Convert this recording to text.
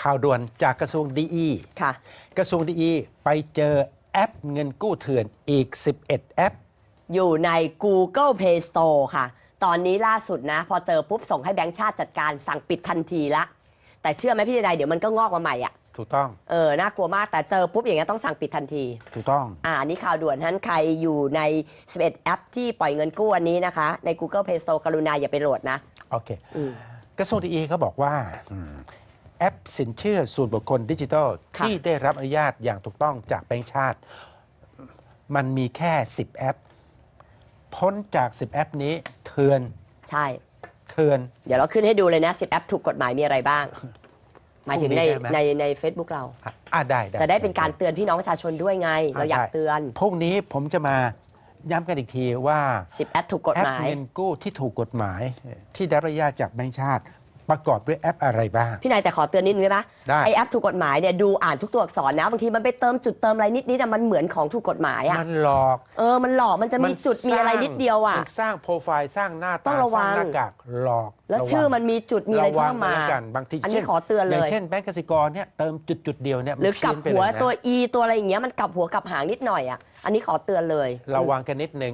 ข่าวด่วนจากกระทรวงดีค่ะ กระทรวงดีไปเจอแอปเงินกู้เถื่อนอีก 11 แอป อยู่ใน Google Play Store ค่ะ ตอนนี้ล่าสุดนะ พอเจอปุ๊บส่งให้แบงค์ชาติจัดการสั่งปิดทันทีละ แต่เชื่อไหมพี่ใดๆเดี๋ยวมันก็งอกมาใหม่อะ ถูกต้อง เออ น่ากลัวมากแต่เจอปุ๊บอย่างเงี้ยต้องสั่งปิดทันที ถูกต้อง อ่าอันนี้ข่าวด่วนฉะนั้นใครอยู่ใน 11 แอป ที่ปล่อยเงินกู้อันนี้นะคะ ใน Google Play Store กรุณาอย่าไปโหลดนะ โอเค อืม กระทรวงดีเขาบอกว่าอืม แอปสินเชื่อส่วนบุคคลดิจิทัลค่ะ ที่ได้รับอนุญาตอย่างถูกต้องจากแบงก์ชาติ มันมีแค่ 10 แอป พ้นจาก 10 แอปนี้เทือนใช่เทือน เดี๋ยวเราขึ้นให้ดูเลยนะ10แอปถูกกฎหมายมีอะไรบ้าง หมายถึงในพรุ่งนี้ได้ไหม ในใน Facebook เรา อะอะได้ จะได้เป็นการเตือนพี่น้องประชาชนด้วยไง เราอยากเตือน พรุ่งนี้ผมจะมาย้ำกันอีกทีว่า10แอปถูกกฎแอปหมาย เงินกู้ที่ถูกกฎหมายที่ได้รับอนุญาตจากแบงก์ชาติ ประกอบด้วยแอปอะไรบ้าง พี่นายแต่ขอเตือนนิดนึงได้ไหมได้ ไอแอปถูกกฎหมายเนี่ยดูอ่านทุกตัวอักษรนะบางทีมันไปเติมจุดเติมอะไรนิดนิดๆอะมันเหมือนของถูกกฎหมายอะมันหลอก เออมันหลอกมันจะมีจุดมีอะไรนิดเดียวอะมันสร้างโปรไฟล์สร้างหน้าต้ตาองระวัสร้างงหน้ากากหลอกแล้วระวังชื่อมันมีจุดมีอะไรระวัเพิ่งมมา แล้วกันบางทีอันนี้ช่ขอเตือนเลยย่างเช่นแบงก์กสิกรเนี่ยเติมจุดจุดๆเดียวเนี่ยหรือกลับมันเพี้ยนไปหัวเลยนะตัว e ตัวอะไรอย่างเงี้ยมันกลับหัวกลับหางนิดหน่อยอะอันนี้ขอเตือนเลย ระวังกันนิดนึง